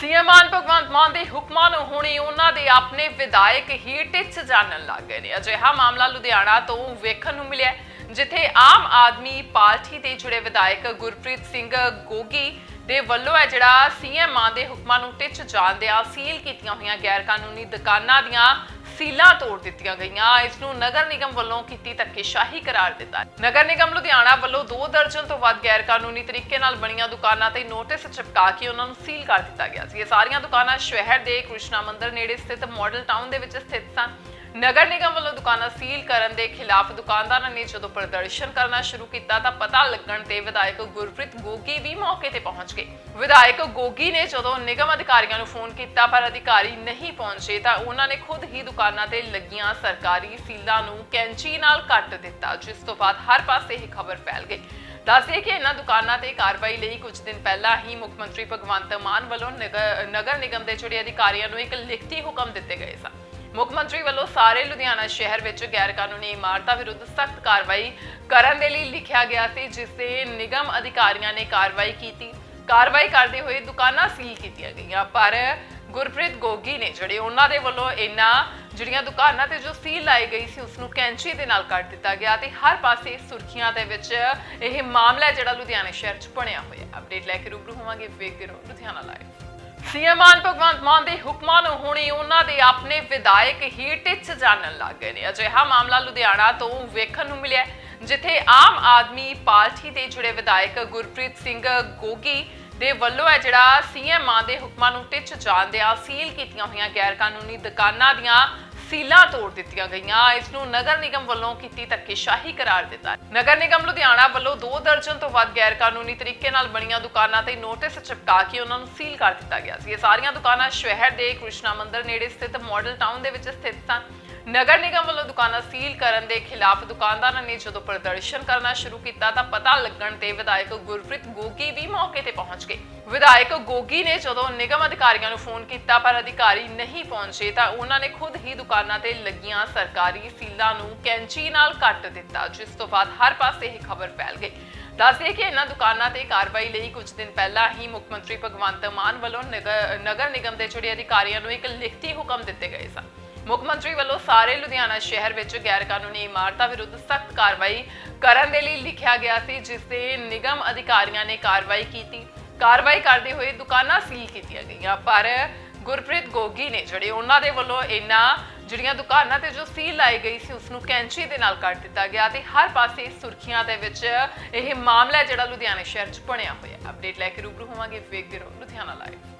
CM Mann Bhagwant Mann ਦੇ ਹੁਕਮਾਂ ਨੂੰ ਹੁਣੇ ਉਹਨਾਂ ਦੇ ਆਪਣੇ ਵਿਧਾਇਕ ਹੀ ਟਿੱਚ ਜਾਣਨ ਲੱਗ ਗਏ ਨੇ। ਅਜਿਹਾ ਮਾਮਲਾ ਲੁਧਿਆਣਾ ਤੋਂ ਵੇਖਣ ਨੂੰ ਮਿਲਿਆ ਜਿੱਥੇ ਆਮ ਆਦਮੀ ਪਾਰਟੀ ਦੇ ਜੁੜੇ ਵਿਧਾਇਕ ਗੁਰਪ੍ਰੀਤ ਸਿੰਘ ਗੋਗੀ ਦੇ ਵੱਲੋਂ ਹੈ ਜਿਹੜਾ ਸੀਐਮ ਮਾਨ ਦੇ ਹੁਕਮਾਂ ਨੂੰ ਟਿੱਚ ਜਾਣਦਿਆਂ ਸੀਲ ਕੀਤੀਆਂ ਹੋਈਆਂ ਗੈਰ ਕਾਨੂੰਨੀ ਦੁਕਾਨਾਂ ਦੀਆਂ ਸੀਲਾਂ ਤੋੜ ਦਿੱਤੀਆਂ ਗਈਆਂ। ਇਸ ਨੂੰ ਨਗਰ ਨਿਗਮ ਵੱਲੋਂ ਕੀਤੀ ਧੱਕੇਸ਼ਾਹੀ ਕਰਾਰ ਦਿੱਤਾ। ਨਗਰ ਨਿਗਮ ਲੁਧਿਆਣਾ ਵੱਲੋਂ 2 ਦਰਜਨ ਤੋਂ ਵੱਧ ਗੈਰ ਕਾਨੂੰਨੀ ਤਰੀਕੇ ਨਾਲ ਬਣੀਆਂ ਦੁਕਾਨਾਂ ਤੇ ਨੋਟਿਸ ਚਿਪਕਾ ਕੇ ਉਹਨਾਂ ਨੂੰ ਸੀਲ ਕਰ ਦਿੱਤਾ ਗਿਆ ਸੀ। ਇਹ ਸਾਰੀਆਂ ਦੁਕਾਨਾਂ ਸ਼ਹਿਰ ਦੇ ਕ੍ਰਿਸ਼ਨਾ ਮੰਦਿਰ ਨੇੜੇ ਸਥਿਤ ਮਾਡਲ ਟਾਊਨ ਦੇ ਵਿੱਚ ਸਥਿਤ ਸਨ। ਨਗਰ ਨਿਗਮ ਵੱਲੋਂ ਦੁਕਾਨਾਂ ਸੀਲ ਕਰਨ ਦੇ ਖਿਲਾਫ ਦੁਕਾਨਦਾਰਾਂ ਨੇ ਜਦੋਂ ਪ੍ਰਦਰਸ਼ਨ ਕਰਨਾ ਸ਼ੁਰੂ ਕੀਤਾ ਤਾਂ ਪਤਾ ਲੱਗਣ ਤੇ ਵਿਧਾਇਕ ਗੁਰਪ੍ਰੀਤ ਗੋਗੀ ਵੀ ਮੌਕੇ ਤੇ ਪਹੁੰਚ ਗਏ। ਵਿਧਾਇਕ ਗੋਗੀ ਨੇ ਜਦੋਂ ਨਿਗਮ ਅਧਿਕਾਰੀਆਂ ਨੂੰ ਫੋਨ ਕੀਤਾ ਪਰ ਅਧਿਕਾਰੀ ਨਹੀਂ ਪਹੁੰਚੇ ਤਾਂ ਉਹਨਾਂ ਨੇ ਖੁਦ ਹੀ ਦੁਕਾਨਾਂ ਤੇ ਲੱਗੀਆਂ ਸਰਕਾਰੀ ਸੀਲਾਂ ਨੂੰ ਕੈਂਚੀ ਨਾਲ ਕੱਟ ਦਿੱਤਾ, ਜਿਸ ਤੋਂ ਬਾਅਦ ਹਰ ਪਾਸੇ ਇਹ ਖਬਰ ਫੈਲ ਗਈ। ਦੱਸਦੇ ਕਿ ਇਹਨਾਂ ਦੁਕਾਨਾਂ ਤੇ ਕਾਰਵਾਈ ਲਈ ਕੁਝ ਦਿਨ ਪਹਿਲਾਂ ਹੀ ਮੁੱਖ ਮੰਤਰੀ ਭਗਵੰਤ ਮਾਨ ਵੱਲੋਂ ਨਗਰ ਨਗਰ ਨਿਗਮ ਦੇ ਜਿਹੜੇ ਅਧਿਕਾਰੀਆਂ ਨੂੰ ਇੱਕ ਲਿਖਤੀ ਹੁਕਮ ਦਿੱਤੇ ਗਏ ਸਨ। ਮੁੱਖ ਮੰਤਰੀ ਵੱਲੋਂ ਸਾਰੇ ਲੁਧਿਆਣਾ ਸ਼ਹਿਰ ਵਿੱਚ ਗੈਰ ਕਾਨੂੰਨੀ ਇਮਾਰਤਾਂ ਵਿਰੁੱਧ ਸਖਤ ਕਾਰਵਾਈ ਕਰਨ ਦੇ ਲਈ ਲਿਖਿਆ ਗਿਆ ਸੀ, ਜਿਸ ਤੇ ਨਿਗਮ ਅਧਿਕਾਰੀਆਂ ਨੇ ਕਾਰਵਾਈ ਕੀਤੀ। ਕਾਰਵਾਈ ਕਰਦੇ ਹੋਏ ਦੁਕਾਨਾਂ ਸੀਲ ਕੀਤੀਆਂ ਗਈਆਂ, ਪਰ ਗੁਰਪ੍ਰੀਤ ਗੋਗੀ ਨੇ ਜਿਹੜੇ ਉਹਨਾਂ ਦੇ ਵੱਲੋਂ ਇਹਨਾਂ ਜਿਹੜੀਆਂ ਦੁਕਾਨਾਂ ਤੇ ਜੋ ਸੀਲ ਲਾਈ ਗਈ ਸੀ ਉਸ ਨੂੰ ਕੈਂਚੀ ਦੇ ਨਾਲ ਕੱਟ ਦਿੱਤਾ ਗਿਆ ਤੇ ਹਰ ਪਾਸੇ ਸੁਰਖੀਆਂ ਦੇ ਵਿੱਚ ਇਹ ਮਾਮਲਾ ਜਿਹੜਾ ਲੁਧਿਆਣਾ ਸ਼ਹਿਰ 'ਚ ਬਣਿਆ ਹੋਇਆ ਅਪਡੇਟ ਲੈ ਕੇ ਰੂਬਰੂ ਹੋਵਾਂਗੇ, ਵੇਖਦੇ ਰਹੋ ਲੁਧਿਆਣਾ ਲਾਈਵ ਸੀਐਮ ਮਾਨ ਭਗਵੰਤ ਮਾਨ ਦੇ ਹੁਕਮਾਂ ਨੂੰ ਹੁਣੇ ਉਹਨਾਂ ਦੇ ਆਪਣੇ ਵਿਧਾਇਕ ਹੀ ਟਿੱਚ ਜਾਣਨ ਲੱਗ ਗਏ ਨੇ। ਅਜਿਹਾ ਮਾਮਲਾ ਲੁਧਿਆਣਾ ਤੋਂ ਵੇਖਣ ਨੂੰ ਮਿਲਿਆ ਜਿੱਥੇ ਆਮ ਆਦਮੀ ਪਾਰਟੀ ਦੇ ਜੁੜੇ ਵਿਧਾਇਕ ਗੁਰਪ੍ਰੀਤ ਸਿੰਘ ਗੋਗੀ ਦੇ ਵੱਲੋਂ ਹੈ ਜਿਹੜਾ ਸੀਐਮ ਮਾਨ ਦੇ ਹੁਕਮਾਂ ਨੂੰ ਟਿੱਚ ਜਾਣਦਿਆਂ ਸੀਲ ਕੀਤੀਆਂ ਹੋਈਆਂ ਗੈਰ ਕਾਨੂੰਨੀ ਦੁਕਾਨਾਂ ਦੀਆਂ ਸੀਲਾਂ ਤੋੜ ਦਿੱਤੀਆਂ ਗਈਆਂ। ਇਸ ਨੂੰ ਨਗਰ ਨਿਗਮ ਵੱਲੋਂ ਕੀਤੀ ਧੱਕੇਸ਼ਾਹੀ ਕਰਾਰ ਦਿੱਤਾ। ਨਗਰ ਨਿਗਮ ਲੁਧਿਆਣਾ ਵੱਲੋਂ 2 ਦਰਜਨ ਤੋਂ ਵੱਧ ਗੈਰ ਕਾਨੂੰਨੀ ਤਰੀਕੇ ਨਾਲ ਬਣੀਆਂ ਦੁਕਾਨਾਂ ਤੇ ਨੋਟਿਸ ਚਿਪਕਾ ਕੇ ਉਹਨਾਂ ਨੂੰ ਸੀਲ ਕਰ ਦਿੱਤਾ ਗਿਆ ਸੀ। ਇਹ ਸਾਰੀਆਂ ਦੁਕਾਨਾਂ ਸ਼ਹਿਰ ਦੇ ਕ੍ਰਿਸ਼ਨਾ ਮੰਦਿਰ ਨੇੜੇ ਸਥਿਤ ਮਾਡਲ ਟਾਊਨ ਦੇ ਵਿੱਚ ਸਥਿਤ ਸਨ। ਨਗਰ ਨਿਗਮ ਵੱਲੋਂ ਦੁਕਾਨਾਂ ਸੀਲ ਕਰਨ ਦੇ ਖਿਲਾਫ ਦੁਕਾਨਦਾਰਾਂ ਨੇ ਜਦੋਂ ਪ੍ਰਦਰਸ਼ਨ ਕਰਨਾ ਸ਼ੁਰੂ ਕੀਤਾ ਤਾਂ ਪਤਾ ਲੱਗਣ ਤੇ ਵਿਧਾਇਕ ਗੁਰਪ੍ਰੀਤ ਗੋਗੀ ਵੀ ਮੌਕੇ ਤੇ ਪਹੁੰਚ ਗਏ। ਵਿਧਾਇਕ ਗੋਗੀ ਨੇ ਜਦੋਂ ਨਿਗਮ ਅਧਿਕਾਰੀਆਂ ਨੂੰ ਫੋਨ ਕੀਤਾ ਪਰ ਅਧਿਕਾਰੀ ਨਹੀਂ ਪਹੁੰਚੇ ਤਾਂ ਉਹਨਾਂ ਨੇ ਖੁਦ ਹੀ ਦੁਕਾਨਾਂ ਤੇ ਲੱਗੀਆਂ ਸਰਕਾਰੀ ਸੀਲਾਂ ਨੂੰ ਕੈਂਚੀ ਨਾਲ ਕੱਟ ਦਿੱਤਾ, ਜਿਸ ਤੋਂ ਬਾਅਦ ਹਰ ਪਾਸੇ ਇਹ ਖਬਰ ਫੈਲ ਗਈ। ਦੱਸਦੇ ਕਿ ਇਹਨਾਂ ਦੁਕਾਨਾਂ ਤੇ ਕਾਰਵਾਈ ਲਈ ਕੁਝ ਦਿਨ ਪਹਿਲਾਂ ਹੀ ਮੁੱਖ ਮੰਤਰੀ ਭਗਵੰਤ ਮਾਨ ਵੱਲੋਂ ਨਗਰ ਨਗਰ ਨਿਗਮ ਦੇ ਜਿਹੜੇ ਅਧਿਕਾਰੀਆਂ ਨੂੰ ਇੱਕ ਲਿਖਤੀ ਹੁਕਮ ਦਿੱਤੇ ਗਏ ਸਨ। ਮੁੱਖ ਮੰਤਰੀ ਵੱਲੋਂ ਸਾਰੇ ਲੁਧਿਆਣਾ ਸ਼ਹਿਰ ਵਿੱਚ ਗੈਰ ਕਾਨੂੰਨੀ ਇਮਾਰਤਾਂ ਵਿਰੁੱਧ ਸਖਤ ਕਾਰਵਾਈ ਕਰਨ ਦੇ ਲਈ ਲਿਖਿਆ ਗਿਆ ਸੀ, ਜਿਸ ਤੇ ਨਿਗਮ ਅਧਿਕਾਰੀਆਂ ਨੇ ਕਾਰਵਾਈ ਕੀਤੀ। ਕਾਰਵਾਈ ਕਰਦੇ ਹੋਏ ਦੁਕਾਨਾਂ ਸੀਲ ਕੀਤੀਆਂ ਗਈਆਂ, ਪਰ ਗੁਰਪ੍ਰੀਤ ਗੋਗੀ ਨੇ ਜਿਹੜੇ ਉਹਨਾਂ ਦੇ ਵੱਲੋਂ ਇਹਨਾਂ ਜਿਹੜੀਆਂ ਦੁਕਾਨਾਂ ਤੇ ਜੋ ਸੀਲ ਲਾਈ ਗਈ ਸੀ ਉਸ ਨੂੰ ਕੈਂਚੀ ਦੇ ਨਾਲ ਕੱਟ ਦਿੱਤਾ ਗਿਆ ਤੇ ਹਰ ਪਾਸੇ ਸੁਰਖੀਆਂ ਦੇ ਵਿੱਚ ਇਹ ਮਾਮਲਾ ਜਿਹੜਾ ਲੁਧਿਆਣਾ ਸ਼ਹਿਰ 'ਚ ਬਣਿਆ ਹੋਇਆ ਅਪਡੇਟ ਲੈ ਕੇ ਰੂਬਰੂ ਹੋਵਾਂਗੇ ਵੇਖਦੇ ਰਹੋ ਲੁਧਿਆਣਾ ਲਾਈਵ।